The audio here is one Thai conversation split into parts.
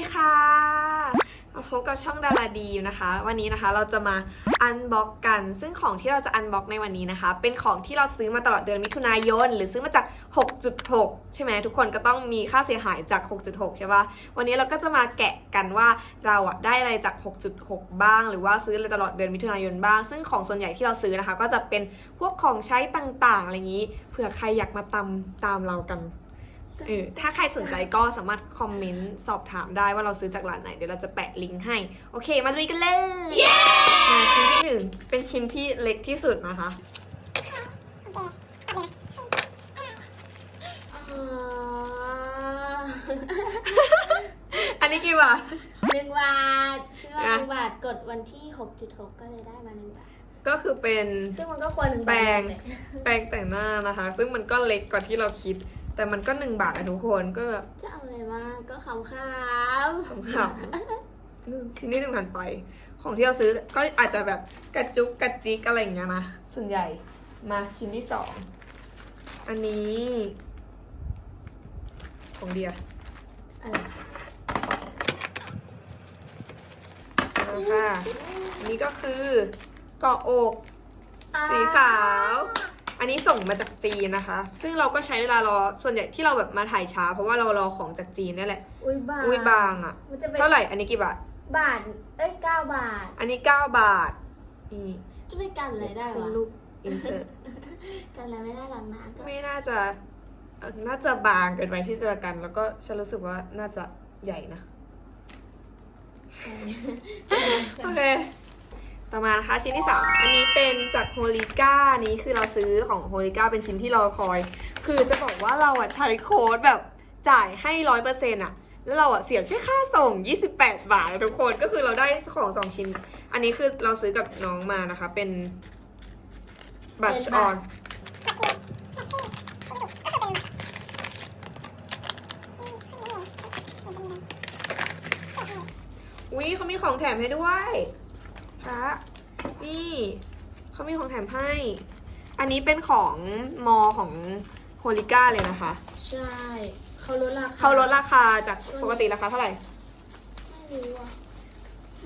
ดีค่ะมาพบกับช่องดาราดีนะคะ วันนี้นะคะเราจะมาอันบ็อกกัน ซึ่งของที่เราจะอันบ็อกในวันนี้นะคะ เป็นของที่เราซื้อมาตลอดเดือนมิถุนายน หรือซื้อมาจาก 6.6 ใช่ไหมทุกคนก็ต้องมีค่าเสียหายจาก 6.6 ใช่ปะวันนี้เราก็จะมาแกะกันว่าเราอะได้อะไรจาก 6.6 บ้าง หรือว่าซื้ออะไรตลอดเดือนมิถุนายนบ้าง ซึ่งของส่วนใหญ่ที่เราซื้อนะคะ ก็จะเป็นพวกของใช้ต่างๆอะไรอย่างนี้ เผื่อใครอยากมาตามตามเรากัน เออถ้าใครสนใจก็สามารถคอมเมนต์สอบถามได้ว่าเราซื้อจากร้านไหน เดี๋ยวเราจะแปะลิงก์ให้ โอเค มาลุยกันเลยมาชิ้นที่หนึ่งเป็นชิ้นที่เล็กที่สุดนะคะ อันนี้กี่บาท หนึ่งบาทซื้อมาอะหนึ่งบาทกดวันที่ 6.6 ก็เลยได้มาหนึ่งบาท ก็คือเป็นซึ่งมันก็ควรหนึ่งแปบารทงเลยแปรงแต่งหน้านะคะ ซึ่งมันก็เล็กกว่าที่เราคิด แต่มันก็หนึ่งบาทอะทุกคนก็จะเอาอะไรมาก็ขำๆขำๆชิ้นที่หนึ่งผ่านไป ของที่เราซื้อก็อาจจะแบบกระจุกกระจิกอะไรอย่างเงี้ยนะส่วนใหญ่มาชิ้นที่สองอันนี้ ของเดียอะไรนะคะอันนี้ก็คือเกาะอก สีขาว อันนี้ส่งมาจากจีนนะคะ ซึ่งเราก็ใช้เวลารอ ส่วนใหญ่ที่เราแบบมาถ่ายช้า เพราะว่าเรารอของจากจีนนี่แหละ อุ้ยบาทอุ้ยบางอะมันจะเป็นเท่าไหร่ อันนี้กี่บาท บาท เอ้ยเก้าบาท อันนี้เก้าบาท นี่จะไปกันอะไรได้เป็นวะรูปอินเสิร์ตกันอะไรไม่ได้หลังนะก็ไม่น่าจะเอ่อน่าจะบางเกินไปที่จะกัน แล้วก็ฉันรู้สึกว่าน่าจะใหญ่นะ โอเค ต่อมานะคะชิ้นที่ 3 อันนี้เป็นจากโฮลิก้านี้คือเราซื้อของโฮลิก้าเป็นชิ้นที่เราคอย คือจะบอกว่าเราอะใช้โค้ดแบบจ่ายให้ร้อยเปอร์เซ็นต์อะแล้วเราอะเสียแค่ค่าส่ง 28 บาทนะทุกคนก็คือเราได้ของสองชิ้น อันนี้คือเราซื้อกับน้องมานะคะ เป็นบัชออนอุ้ยเขามีของแถมให้ด้วย คะนี่เขามีของแถมให้ อันนี้เป็นของมอของโฮลิก้าเลยนะคะ ใช่ เขาลดราคาเขาลดราคาจากปกติราคาเท่าไหร่ ไม่รู้อะ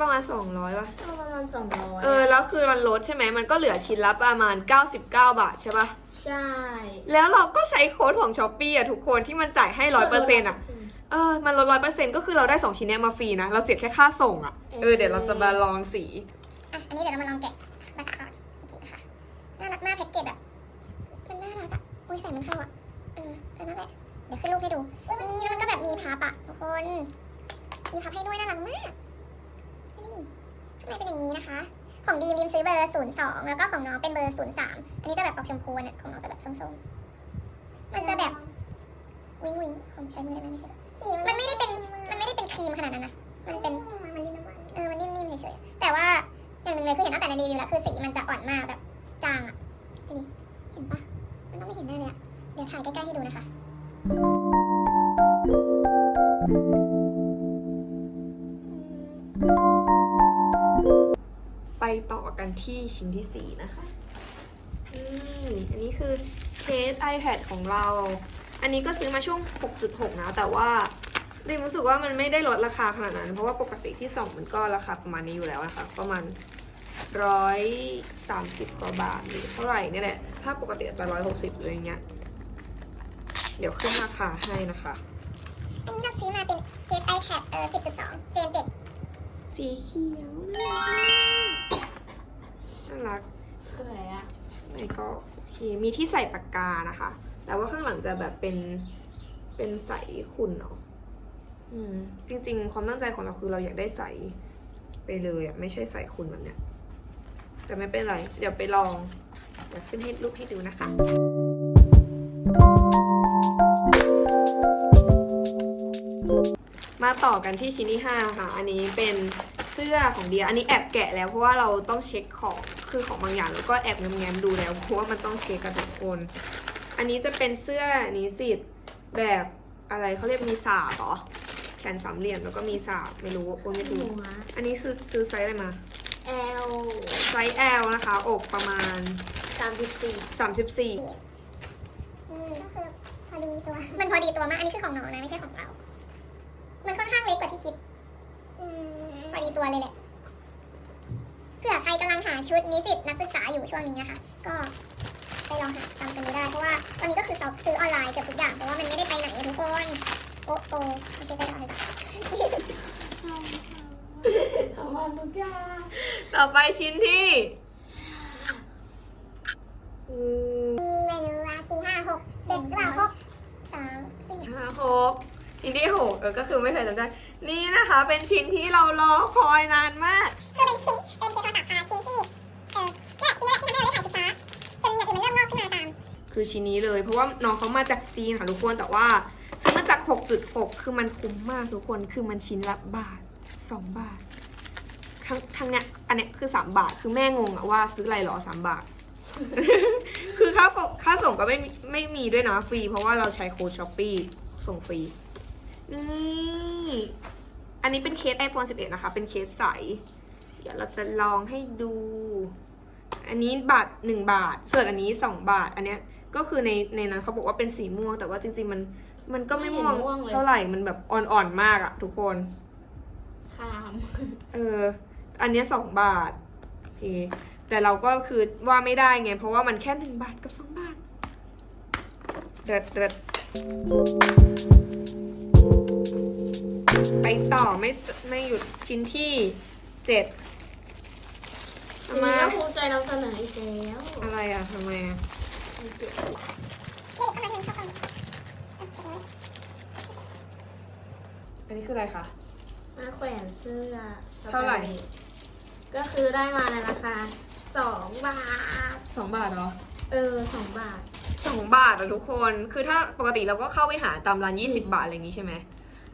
ประมาณ 200ป่ะก็ประมาณสองร้อยเออ แล้วคือมันลดใช่ไหม มันก็เหลือชิ้นละประมาณ 99 บาทใช่ป่ะ ใช่ แล้วเราก็ใช้โค้ดของช้อปปี้อะทุกคนที่มันจ่ายให้ร้อยเปอร์เซ็นต์อะเออ มันลดร้อยเปอร์เซ็นต์ก็คือเราได้สองชิ้นเนี้ยมาฟรีนะ เราเสียแค่ค่าส่งอะเออ เดี๋ยวเราจะมาลองสี อะ อันนี้เดี๋ยวเรามาลองแกะบัชออนโอเคนะคะ น่ารักมากแพ็กเกจแบบมันน่ารักอะ อุ้ยใส่มันเข้าอะ เออเออนั่นแหละ เดี๋ยวขึ้นรูปให้ดู นี่แล้วมันก็แบบมีพับอะทุกคน มีพับให้ด้วยน่ารักมากนี่ข้างในเป็นอย่างนี้นะคะ ของดีมดีมซื้อเบอร์02แล้วก็ของน้องเป็นเบอร์03อันนี้จะแบบออกชมพูเนี่ยของน้องจะแบบส้มๆ มันจะแบบวิงวิงของใช้มือได้ไหมไม่ใช่มันไม่ได้เป็น มันไม่ได้เป็นครีมขนาดนั้นนะ มันเป็นเออ มันนิ่มๆเฉยๆแต่ว่า อย่างหนึ่งเลยคือเห็นตั้งแต่ในรีวิวแล้วคือสีมันจะอ่อนมากแบบจางอะนี่เห็นปะมันต้องไม่เห็นแน่เลยอะเดี๋ยวถ่ายใกล้ๆให้ดูนะคะ ไปต่อกันที่ชิ้นที่สี่นะคะนี่อันนี้คือเคส iPad ของเรา อันนี้ก็ซื้อมาช่วง 6.6 นะ แต่ว่า ดิมรู้สึกว่ามันไม่ได้ลดราคาขนาดนั้น เพราะว่าปกติที่ส่องมันก็ราคาประมาณนี้อยู่แล้วนะคะ ประมาณร้อยสามสิบกว่าบาทหรือเท่าไหร่เนี่ยแหละ ถ้าปกติอาจจะร้อยหกสิบอะไรเงี้ย เดี๋ยวขึ้นราคาให้นะคะอันนี้เราซื้อมาเป็นเคส iPad เออ10.2เจนเจ็ดสีเขียวน่ารักสวยอะไหนก็โอเคมีที่ใส่ปากกานะคะ แต่ว่าข้างหลังจะแบบเป็นเป็นใสขุ่นเนาะ อืม จริง ๆ ความตั้งใจของเราคือเราอยากได้ใสไปเลยอะไม่ใช่ใสขุ่นแบบเนี้ย แต่ไม่เป็นไร เดี๋ยวไปลองเดี๋ยวขึ้นให้รูปให้ดูนะคะมาต่อกันที่ชิ้นที่ห้าค่ะ อันนี้เป็นเสื้อของเดีย อันนี้แอบแกะแล้วเพราะว่าเราต้องเช็คของ คือของบางอย่างแล้วก็แอบแง้มๆดูแล้วเพราะว่ามันต้องเช็คกันทุกคน อันนี้จะเป็นเสื้อนิสิตแบบอะไรเขาเรียกมีสาบเหรอ แขนสามเหลี่ยมแล้วก็มีสาบไม่รู้โอ้ไม่หัรู้วอันนี้ซื้อซื้อไซส์อะไรมา L ไซส์ L นะคะ อกประมาณสามสิบสี่34นี่ก็คือพอดีตัว มันพอดีตัวมาก อันนี้คือของน้องนะ ไม่ใช่ของเรา มันค่อนข้างเล็กกว่าที่คิดอืมพอดีตัวเลยแหละ เผื่อใครกำลังหาชุดนิสิตนักศึกษาอยู่ช่วงนี้นะคะ ก็ไปลองหาตามกันดูได้ เพราะว่าตอนนี้ก็คือซื้อออนไลน์เกือบทุกอย่าง เพราะว่ามันไม่ได้ไปไหนอะทุกคน โอ้โอ้โอเคก็ได้ทำมา ทุกอย่าง ต่อไปชิ้นที่อืมเมนูละสี่ห้าหกเจ็ดหรือเปล่าหกสามสี่ห้าหกชิ้นที่หกเออก็คือไม่เคยจำได้ นี่นะคะเป็นชิ้นที่เรารอคอยนานมาก คือเป็นชิ้นเป็นเคสโทรศัพท์ค่ะชิ้นที่เออเนี่ยชิ้นนี้แหละที่ทำให้เราได้ถ่ายคลิปช้าจนอย่างอื่นมันเริ่มงอกขึ้นมาตาม คือชิ้นนี้เลยเพราะว่าน้องเขามาจากจีนค่ะทุกคนแต่ว่าซื้อมาจาก 6.6 คือมันคุ้มมากทุกคน คือมันชิ้นละบาท 2 บาท ทั้งทั้งเนี้ยอันเนี้ยคือ 3 บาท คือแม่งงอะว่าซื้ออะไรหรอ 3 บาท คือค่าส่งค่าส่งก็ไม่มีไม่มีด้วยนะฟรี เพราะว่าเราใช้โค้ดช้อปปี้ส่งฟรี นี่อันนี้เป็นเคส iPhone 11 นะคะ เป็นเคสใส เดี๋ยวเราจะลองให้ดู อันนี้บาทหนึ่งบาท ส่วนอันนี้สองบาท อันเนี้ยก็คือในในนั้นเขาบอกว่าเป็นสีม่วง แต่ว่าจริง ๆ มันมันก็ไม่ม่วงเท่าไหร่ มันแบบอ่อนๆมากอะทุกคน คาม เออ อันเนี้ยสองบาทโอเคแต่เราก็คือว่าไม่ได้ไง เพราะว่ามันแค่หนึ่งบาทกับสองบาทเด็ดเด็ดไปต่อไม่ไม่หยุดชิ้นที่เจ็ดทีนี้ก็ภูมิใจนำเสนออีกแล้วอะไรอะทำไมอะนี่ประมาณนึงเข้ากันอันนี้คืออะไรคะมาแขวนเสื้อเท่าไหร่ ก็คือได้มาในราคาสองบาท สองบาทเหรอเออสองบาท สองบาทอะทุกคน คือถ้าปกติเราก็เข้าไปหาตามร้านยี่สิบาทอะไรอย่างนี้ใช่ไหม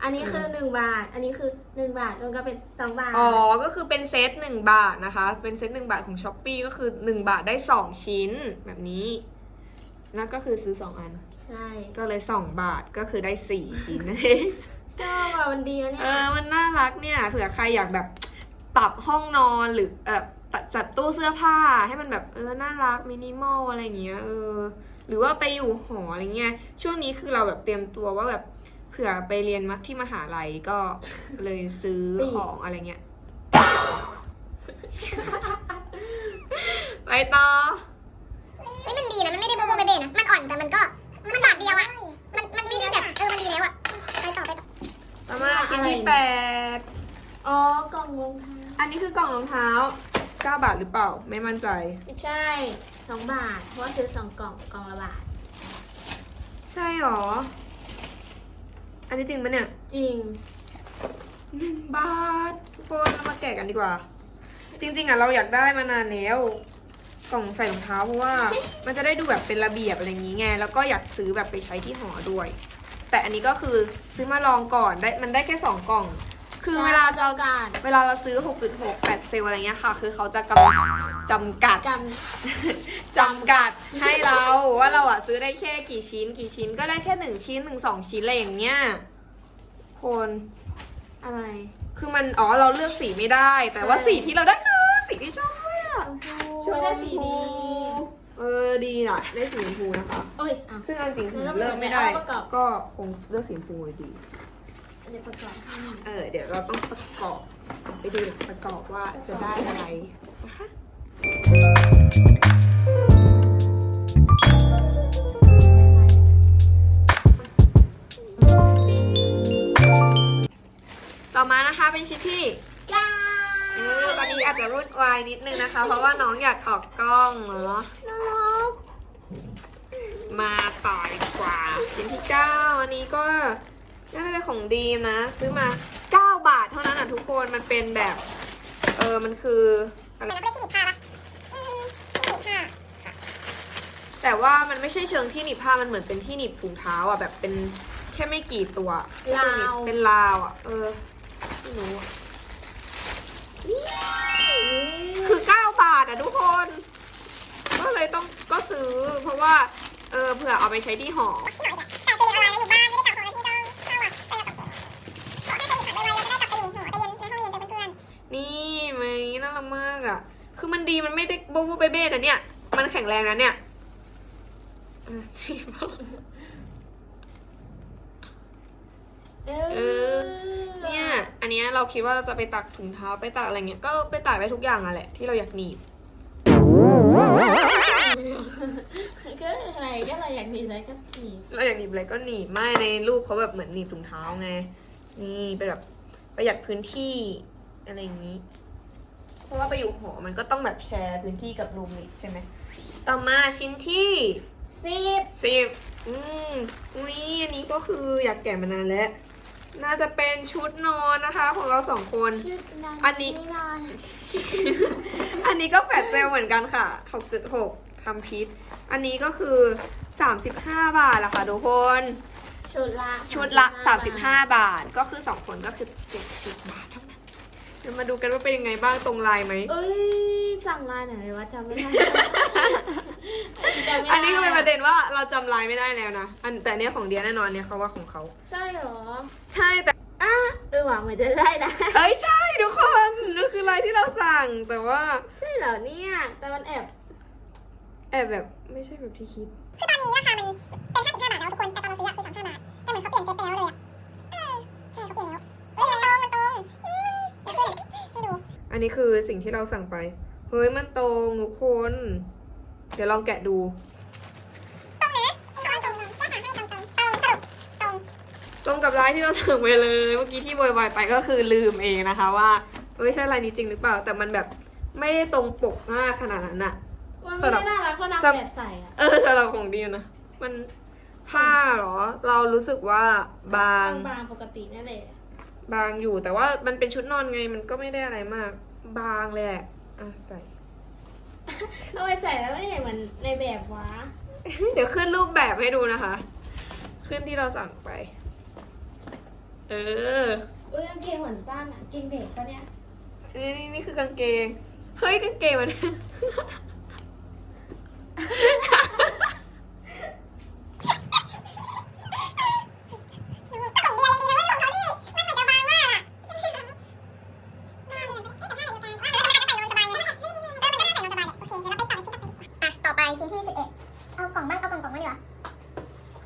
อันนี้คือหนึ่งบาท อันนี้คือหนึ่งบาทรวมก็เป็นสองบาท อ๋อ ก็คือเป็นเซตหนึ่งบาทนะคะ เป็นเซตหนึ่งบาทของช้อปปีก็คือหนึ่งบาทได้สองชิ้นแบบนี้ แล้วก็คือซื้อสองอัน ใช่ ก็เลยสองบาทก็คือได้สี่ชิ้นนั่นเองชอบอะมันดีนะเนี่เอยอมันน่ารักเนี่ย เผื่อใครอยากแบบ ปรับห้องนอนหรือเออจัดตู้เสื้อผ้าให้มันแบบเออน่ารักมินิมอลอะไรอย่างเงี้ยเออหรือว่าไปอยู่หออะไรเงี้ยช่วงนี้คือเราแบบเตรียมตัวว่าแบบเผื่อไปเรียนมาที่มหาลัยก็เลยซื้อของอะไรเงี้ยไปต่อเฮ้ยมันดีนะมันไม่ได้โบโบเบเบนะ มันอ่อนแต่มันก็มันบาทเดียวอะมันมันไม่ได้แบบเออมันดีแล้วอะไปต่อไปต่อต่อมาชิ้นที่แปดอ๋อกล่องรองเท้า อันนี้คือกล่องรองเท้า 9 บาทหรือเปล่า ไม่มั่นใจ ไม่ใช่สองบาท เพราะว่าซื้อสองกล่องกล่องละบาท ใช่หรอ อันนี้จริงปะเนี่ย จริงหนึ่งบาททุกคนเรามาแกะกันดีกว่า จริง ๆอะเราอยากได้มานานแล้วกล่องใส่รองเท้าเพราะว่า มันจะได้ดูแบบเป็นระเบียบอะไรอย่างงี้ไง แล้วก็อยากซื้อแบบไปใช้ที่หอด้วย แต่อันนี้ก็คือซื้อมาลองก่อนได้มันได้แค่สองกล่อง คือเวลาเราการเวลาเราซื้อ 6.6 8 เซลอะไรเงี้ยค่ะ คือเขาจะกำจำกัดจจำกัดให้เราว่าเราอะซื้อได้แค่กี่ชิ้น กี่ชิ้นก็ได้แค่หนึ่งชิ้นหนึ่งสองชิ้นอะไรอย่างเงี้ยคนำอะไร คือมันอ๋อเราเลือกสีไม่ได้ แต่ว่าใช่สีที่เราได้คือสีที่ชอบมากช่วยได้สีดี เออดีอะได้สีชมพูนะคะ เอ้ยอะซึ่งเอาจริงๆคือแล้วก็เลือกไม่ได้เอาประกอบก็คงเลือกสีชมพูเลยดี เดี๋ยวประกอบให้เออเดี๋ยวเราต้องประกอบไปดูประกอบว่าจะได้อะไรนะคะต่อมานะคะเป็นชิ้นที่ก้าเออตอนนี้อาจจะรุ่นวายนิดนึงนะคะ เพราะว่าน้องอยากออกกล้องเนาะน่ารักมาต่อดีกว่าชิ้นที่เก้าอันนี้ก็ น่าจะเป็นของดีมนะ ซื้อมาเก้าบาทเท่านั้นอะทุกคนมันเป็นแบบ เออมันคืออะไรแต่เราไม่ได้ที่หนีบผ้าปะอืมที่หนีบผ้าแต่ว่ามันไม่ใช่เชิงที่หนีบผ้ามันเหมือนเป็นที่หนีบถุงเท้าอะแบบเป็นแค่ไม่กี่ตัวลาวเป็นลาวอะ เออไม่รู้อะคือเก้าบาทอะทุกคน ก็เลยต้องก็ซื้อเพราะว่า เออเผื่อเอาไปใช้ที่หอ นนี่ไหมน่ารักมากอะ คือมันดีมันไม่ได้โบ๊ะโบ๊ะเบ้เบ้นะเนี่ย มันแข็งแรงนะเนี่ยอะจริงปะเอเอออนเนี้ยเราคิดว่าเราจะไปตักถุงเท้าไปตักอะไรเงี้ย ก็ไปตักได้ทุกอย่างอะแหละที่เราอยากหนีบก็อะไรก็อะไรอยากมีอะไรก็มีเราอยากหนีบอะไรก็หนีบไม่ในรูปเขาแบบเหมือนหนีบถุงเท้าไง นี่เป็นแบบประหยัดพื้นที่ อะไรอย่างนี้ เพราะว่าไปอยู่หอมันก็ต้องแบบแชร์พื้นที่กับรูมเมทใช่ไหม ต่อมาชิ้นที่สิบสิบอืมอุ้ยอันนี้ก็คืออยากแกะมานานแล้ว น่าจะเป็นชุดนอนนะคะของเราสองคน ชุดนั้นอันนี้ ไม่นอนอันนี้ก็แฟดเซลเหมือนกันค่ะ 6.6ทำพิษ อันนี้ก็คือ 35 บาทละค่ะทุกคน ชุดละชุดละ 35 บาท ก็คือ 2 คนก็คือ 70 บาทเท่านั้นเดี๋ ยวมาดูกันว่าเป็นยังไงบ้างตรงลายไหม เอ้ย สั่งลายไหนอยวะจำไม่ได้ จำไม่ได้อันนี้ก็เป็นประเด็นว่าเราจำลายไม่ได้แล้วนะ อันแต่อันเนี้ยของเดียแน่นอนเนี่ยเขาว่าของเขา ใช่เหรอใช่แต่ อะเออหวังเหมือนจะได้นะ เอ้ยใช่ทุกคนนั่นคือลายที่เราสั่งแต่ว่าใช่เหรอเนี่ย แต่มันแอบ แอบแบบไม่ใช่แบบที่คิด คือตอนนี้ราคามันเป็น 55 บาทแล้วทุกคน แต่ตอนเราซื้ออะคือ 35 บาทแต่เหมือนเขาเปลี่ยนเซตไปแล้วเลยอะ อันนี้คือสิ่งที่เราสั่งไป เฮ้ยมันตรงทุกคน เดี๋ยวลองแกะดู ตรงนะตรงตรงแก้ขาให้ตรงตรงตรงสรุปตรงตรงกับลายที่เราสั่งไปเลย เมื่อกี้ที่โวยวายไปก็คือลืมเองนะคะว่าเฮ้ยใช่ลายนี้จริงหรือเปล่า แต่มันแบบไม่ได้ตรงปกมากขนาดนั้นอะว่าสำหรัไม่บได้น่ารักเพรานางสำแบบใส่อะเออสำหรับของดีนะมันผ้าเหรอ เรารู้สึกว่าบางบางปกตินั่นแหละ บางอยู่แต่ว่ามันเป็นชุดนอนไงมันก็ไม่ได้อะไรมาก บางเลยแหละอะใส่เอาไปใส่แล้วไม่เห็นเหมือนในแบบวะเดี๋ยวขึ้นรูปแบบให้ดูนะคะ ขึ้นที่เราสั่งไป เออเอ้ยกางเกงเหมือนสั้นอะกางเกงเด็กปะเนี่ยนี่นี่นี่คือกางเกง เฮ้ยกางเกงมัน ก็ของเดียวดีนะเว้ยของเขาดิมันเหมือนจะบางมากอะอะต่อไปชิ้นที่11เอากล่องบ้างเอากล่องกล่องมาดีกว่า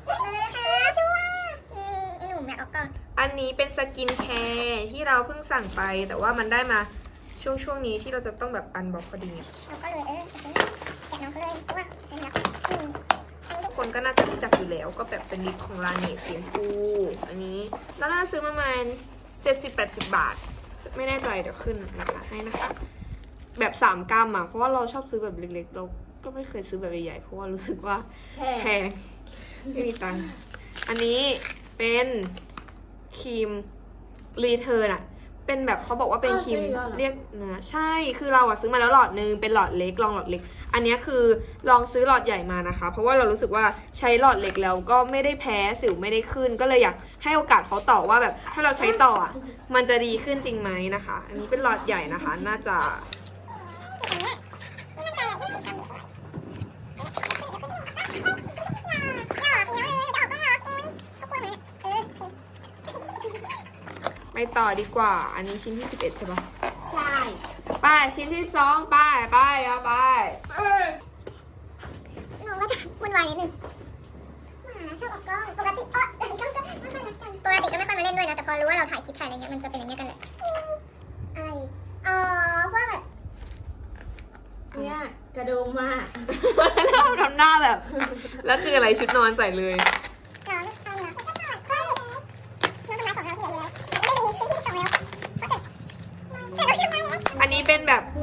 มาค่ะจ้วนี่ไอ้หนุ่มอยากเอากล่อง อันนี้เป็นส กินแคร์ที่เราเพิ่งสั่งไป แต่ว่ามันได้มาช่วงช่วงนี้ที่เราจะต้องแบบอันบอกพอดีเอาก็เลยเออแกะน้องเขาเลยเพราะว่าใช้แล้วอืมอันนี้ทุกคนก็น่าจะรู้จักอยู่แล้ว ก็แบบเป็นลิปของลาเนตสีชมพูอันนี้เราน่าซื้อประมาณ 70-80 บาท ไม่แน่ใจเดี๋ยวขึ้นราคาให้นะคะแบบ3กรัมอะเพราะว่าเราชอบซื้อแบบเล็กๆ เราก็ไม่เคยซื้อแบบใหญ่ๆ เพราะว่ารู้สึกว่าแพงไม่มีตังค์อันนี้เป็นครีม รีเทิร์นอะเป็นแบบเขาบอกว่าเป็นครีมเรียกเนื้อใช่คือเราอะซื้อมาแล้วหลอดนึงเป็นหลอดเล็กลองหลอดเล็ก อันเนี้ยคือลองซื้อหลอดใหญ่มานะคะ เพราะว่าเรารู้สึกว่าใช้หลอดเล็กแล้วก็ไม่ได้แพ้สิวไม่ได้ขึ้น ก็เลยอยากให้โอกาสเขาต่อว่าแบบถ้าเราใช้ต่ออะมันจะดีขึ้นจริงไหมนะคะ อันนี้เป็นหลอดใหญ่นะคะ น่าจะจิตอันเนี้ย ไม่มั่นใจอะยี่สิบกรัมย่าเดี๋ยวเลยจะออกก็เหรออุ้ยเขาพูดเหมือนเออโอเคไปต่อดีกว่า อันนี้ชิ้นที่11ใช่ปะใช่ไปชิ้นที่สองไปไปเอาไปน้องก็จะวุ่นวายนิดนึงหมาชอบออกกล้องปกติเออเออก็ก็ไม่ค่อยรักกันปกติก็ไม่ค่อยมาเล่นด้วยนะแต่พอรู้ว่าเราถ่ายคลิปถ่ายอะไรเงี้ยมันจะเป็นอย่างเงี้ยกันแหละนี่อะไรอ๋อเพราะว่าแบบเนี่ยกระโดงมาก แล้วทำหน้าแบบ แล้วคืออะไรชุดนอนใส่เลย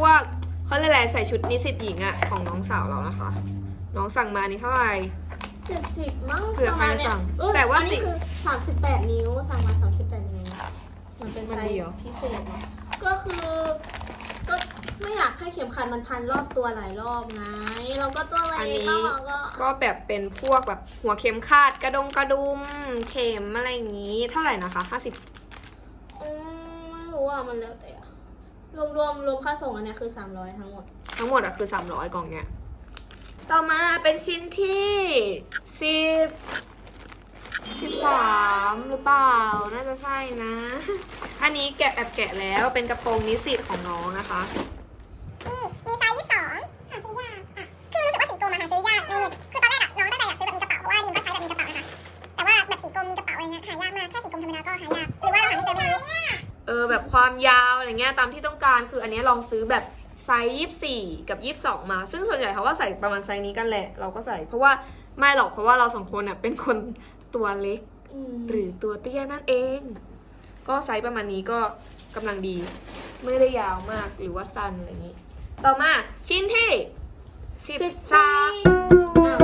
วกเขาเรียกอะไรใส่ชุดนิสิตหญิงอะของน้องสาวเรานะคะ น้องสั่งมาอันนี้เท่าไหร่ เจ็ดสิบมั้งเผื่อใครจะสั่งประมณเนี้ยแต่ว่าอันสินี้คือสามสิบแปดนิ้วสั่งมาสามสิบแปดนิ้วมันเป็นมันไซดีส์เหรอ พิเศษเนอะก็คือก็ไม่อยากให้เข็มขัดมันพันรอบตัวหลายรอบไงเราก็ตัวเล็อันกนี้แล้วเราก็ก็แบบเป็นพวกแบบหัวเข็มคาดกระดงกระดุม เข็มอะไรอย่างนี้ เท่าไหร่นะคะ50 อืมไม่รู้อะมันแล้วแต่อะ รวมรวมรวมค่าส่งอันเนี้ยคือสามร้อยทั้งหมด ทั้งหมดอะคือ 300 กล่องเนี้ย ต่อมาเป็นชิ้นที่10 13หรือเปล่า น่าจะใช่นะ อันนี้แกะแอบแกะแล้วเป็นกระโปรงนิสิตของน้องนะคะ อแบบความยาวอะไรเงี้ยตามที่ต้องการคืออันเนี้ยลองซื้อแบบไซส์ยี่สี่กับยี่สองมา ซึ่งส่วนใหญ่เขาก็ใส่ประมาณไซส์นี้กันแหละ เราก็ใส่เพราะว่าไม่หรอกเพราะว่าเราสองคนเนี่ยเป็นคนตัวเล็กอืมหรือตัวเตี้ยนั่นเอง ก็ไซส์ประมาณนี้ก็กำลังดี ไม่ได้ยาวมากหรือว่าสั้นอะไรอย่างนี้ ต่อมาชิ้นที่สิบสิบสามอ้าว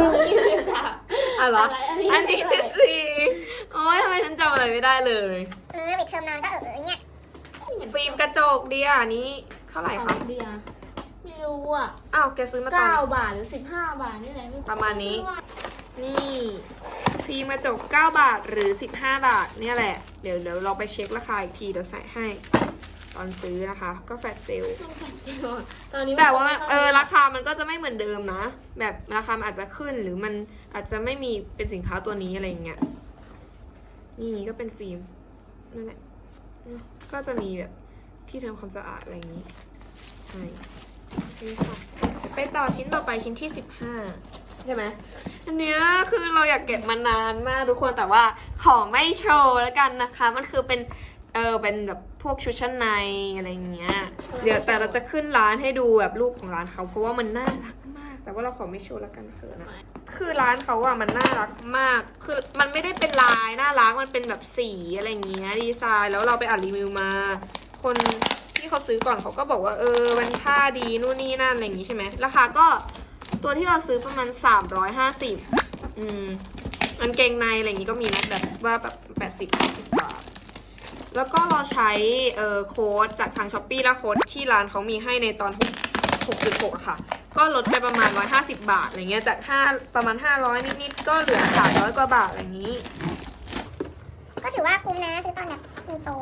เราคิดสิบสามอะเหรออะไรอันนี้อันนี้สิบสี่โอ้ยทำไมฉันจำอะไรไม่ได้เลยเออปิดเทอมนานก็เออเนี่ยฟิล์มกระจกเดียอันนี้เท่าไหร่ขคะองเดียไม่รู้อะอ้าวแกซื้อมาตอนเก้าบาทหรือสิบห้าบาทนี่แหละไประมาณนี้ซื้อนี่ฟิล์มกระจก 9 บาทหรือ 15 บาท เนี่ยแหละ เดี๋ยวเดี๋ยวเราไปเช็คราคาอีกทีเดี๋ยวใส่ให้ ตอนซื้อนะคะ ก็แฟลชเซลล์ต้องแปดสิบอะตอนนี้แต่ว่าเออราคามันก็จะไม่เหมือนเดิมนะ แบบราคามันอาจจะขึ้นหรือมันอาจจะไม่มีเป็นสินค้าตัวนี้อะไรอย่างเงี้ยนี่ก็เป็นฟิล์ม นั่นแหละก็จะมีแบบที่ทำความสะอาดอะไรอย่างนี้ใช่นี่ค่ะไปต่อชิ้นต่อไปชิ้นที่สิบห้าใช่ไหมอันเนี้ยคือเราอยากเก็บมานานมากทุกคนแต่ว่าของไม่โชว์แล้วกันนะคะ มันคือเป็นเออเป็นแบบพวกชุดชั้นในอะไรเงี้ย เดี๋ยวแต่เราจะขึ้นร้านให้ดูแบบรูปของร้านเขาเพราะว่ามันน่ารัก แต่ว่าเราขอไม่โชว์ล้วกันเขินะคือร้านเขาอะมันน่ารักมาก คือมันไม่ได้เป็นลายน่ารัก มันเป็นแบบสีอะไรอย่างเงี้ยดีไซน์ แล้วเราไปอ่านรีวิวมา คนที่เขาซื้อก่อนเขาก็บอกว่าเออมันผ้าดีนู่นนี่นั่นอะไรอย่างงี้ใช่ไหมราคาก็ตัวที่เราซื้อประมาณ 350 อืมมันเกงในอะไรอย่างงี้ก็มีนะแบบว่าแบบ80 80บาทแล้วก็เราใช้เอ่อโค้ดจากทางช้อปปีและโค้ดที่ร้านเขามีให้ในตอน 6.6อะค่ะ ก็ลดไปประมาณ 150 บาทอะไรเงี้ยจาก5ประมาณ 500 นิดๆก็เหลือ 300 กว่าบาทอะไรอย่างนี้ ก็ถือว่าคุ้มนะซื้อตอนแบบมีโปร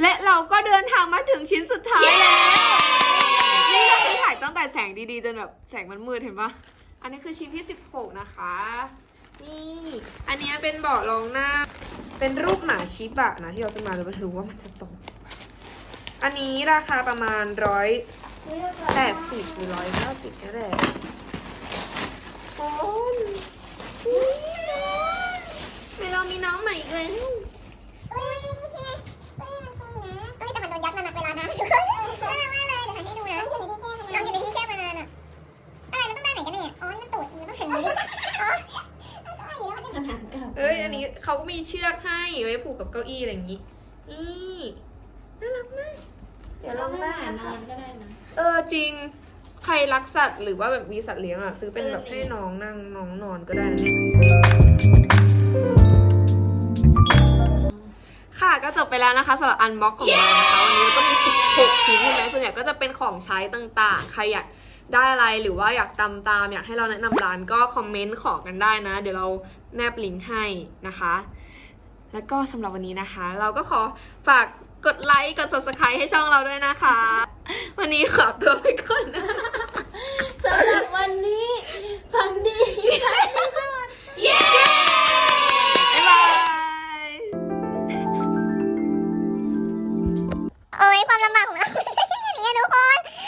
และเราก็เดินทางมาถึงชิ้นสุดท้ายแล้วนี่เราคือถ่ายตั้งแต่แสงดีๆ จนแบบแสงมันมืดเห็นปะอันนี้คือชิ้นที่ 16 นะคะ นี่ อันนี้เป็นเบาะรองหน้า เป็นรูปหมาชิบะนะที่เราจะมาเราไม่รู้ว่ามันจะตรงปะอันนี้ราคาประมาณร้อย แปดสิบหรือร้อยเก้าสิบก็ได้โอ้ยเรามีน้องใหม่อีกแล้วเอ้ยยังไงเอ้ยมันคุยนะเอ้ยแต่มันโดนยัดมาหนักเวลานะทุกคนน่ารักมากเลยเดี๋ยวหันให้ดูนะน้องอยู่ในที่แคบมานานอะอะไรมันต้องด้ไหนกันแน่อ๋อนี่มันตูดมันต้องถึงนี้อ๋อแล้วอันนาดกับเอ้ย อันนี้เขาก็มีเชือกให้ไว้ผูกกับเก้าอี้อะไรอย่างนี้ นี่ น่ารักมาก เดี๋ยวเราให้าหารนอนก็ได้ เออจริง ใครรักสัตว์หรือว่าแบบมีสัตว์เลี้ยงอะ ซื้อเป็นแบบให้น้องนั่งน้องนอนก็ได้นะเนี่ยค่ะก็จบไปแล้วนะคะสำหรับอันบ็อกของเรานะคะวันนี้ก็มี 16 ชิ้นใช่ไหมส่วนใหญ่ก็จะเป็นของใช้ต่างๆ ใครอยากได้อะไรหรือว่าอยากตามตามอยากให้เราแนะนำร้านก็คอมเมนต์ขอกันได้นะ เดี๋ยวเราแนบลิงก์ให้นะคะ แล้วก็สำหรับวันนี้นะคะ เราก็ขอฝากกดไลค์กด subscribe ให้ช่องเราด้วยนะคะ วันนี้ขอตัวไปก่อนนะสำหรับวันนี้ฟังดีบ๊ายบายโอ้ยความลำบากของเราไม่ใช่แค่นี้อะทุกคนพอเรา